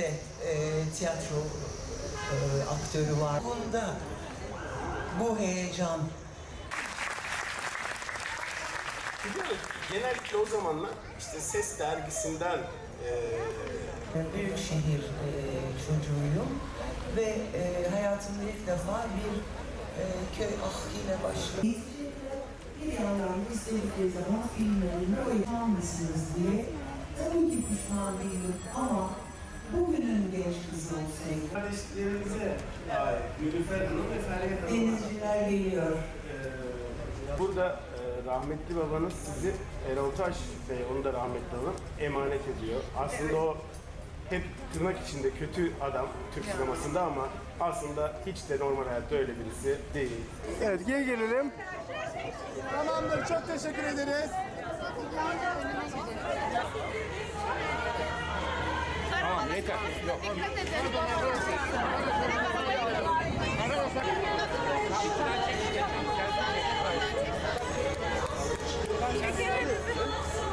De e, tiyatro e, aktörü var. Bunda bu heyecan? Genellikle o zamanlar işte Ses dergisinden eee büyük şehir e, çocuğuyum ve e, hayatımda ilk defa bir e, köy ahiyle başladım. Bir yandan istedikleri zaman filmlerinde oynanmışsınız diye tabii ki pişman değilim ama Kardeşlerimize ait Nilüfer Hanım ve Hanım. denizciler geliyor. Ee, Burada e, rahmetli babanız sizi Erol Taş Bey, onu da rahmetli olan emanet ediyor. Aslında o hep tırnak içinde kötü adam Türk sinemasında ama aslında hiç de normal hayatta öyle birisi değil. Evet geri gelelim. Tamamdır çok teşekkür ederiz. Tamam yeter. Yok. Dikkat